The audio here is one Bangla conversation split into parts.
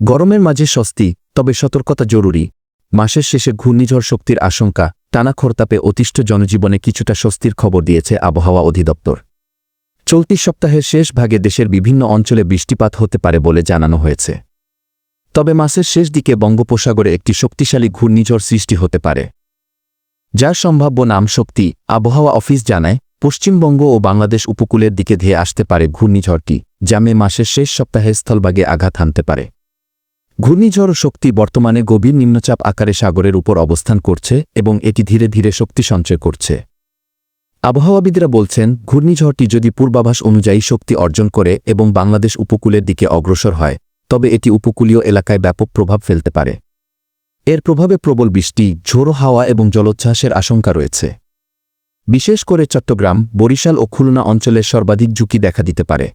গরমের মাঝে স্বস্তি, তবে সতর্কতা জরুরি। মাসের শেষে ঘূর্ণিঝড় শক্তির আশঙ্কা, টানা খরতাপে অতিষ্ঠ জনজীবনে কিছুটা স্বস্তির খবর দিয়েছে আবহাওয়া অধিদপ্তর। চলতি সপ্তাহের শেষ ভাগে দেশের বিভিন্ন অঞ্চলে বৃষ্টিপাত হতে পারে বলে জানানো হয়েছে। তবে মাসের শেষ দিকে বঙ্গোপসাগরে একটি শক্তিশালী ঘূর্ণিঝড় সৃষ্টি হতে পারে। যার সম্ভাব্য নাম শক্তি, আবহাওয়া অফিস জানায়, পশ্চিমবঙ্গ ও বাংলাদেশ উপকূলের দিকে ধেয়ে আসতে পারে ঘূর্ণিঝড়টি, যা মে মাসের শেষ সপ্তাহে স্থলভাগে আঘাত হানতে পারে। ঘূর্ণিঝড় শক্তি বর্তমানে গভীর নিম্নচাপ আকারে সাগরের উপর অবস্থান করছে এবং এটি ধীরে ধীরে শক্তি সঞ্চয় করছে। আবহাওয়াবিদরা বলছেন, ঘূর্ণিঝড়টি যদি পূর্বাভাস অনুযায়ী শক্তি অর্জন করে এবং বাংলাদেশ উপকূলের দিকে অগ্রসর হয়, তবে এটি উপকূলীয় এলাকায় ব্যাপক প্রভাব ফেলতে পারে। এর প্রভাবে প্রবল বৃষ্টি, ঝোড়ো হাওয়া এবং জলোচ্ছ্বাসের আশঙ্কা রয়েছে। বিশেষ করে চট্টগ্রাম, বরিশাল ও খুলনা অঞ্চলে সর্বাধিক ঝুঁকি দেখা দিতে পারে।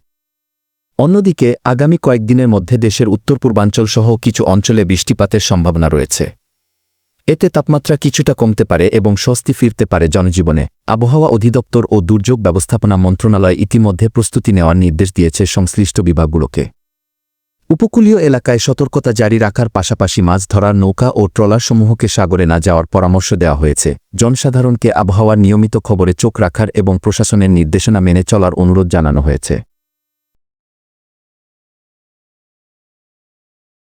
অন্যদিকে, আগামী কয়েকদিনের মধ্যে দেশের উত্তর পূর্বাঞ্চল সহ কিছু অঞ্চলে বৃষ্টিপাতের সম্ভাবনা রয়েছে। এতে তাপমাত্রা কিছুটা কমতে পারে এবং স্বস্তি ফিরতে পারে জনজীবনে। আবহাওয়া অধিদপ্তর ও দুর্যোগ ব্যবস্থাপনা মন্ত্রণালয় ইতিমধ্যে প্রস্তুতি নেওয়ার নির্দেশ দিয়েছে সংশ্লিষ্ট বিভাগগুলোকে। উপকূলীয় এলাকায় সতর্কতা জারি রাখার পাশাপাশি মাছ ধরার নৌকা ও ট্রলারসমূহকে সাগরে না যাওয়ার পরামর্শ দেওয়া হয়েছে। জনসাধারণকে আবহাওয়ার নিয়মিত খবরে চোখ রাখার এবং প্রশাসনের নির্দেশনা মেনে চলার অনুরোধ জানানো হয়েছে।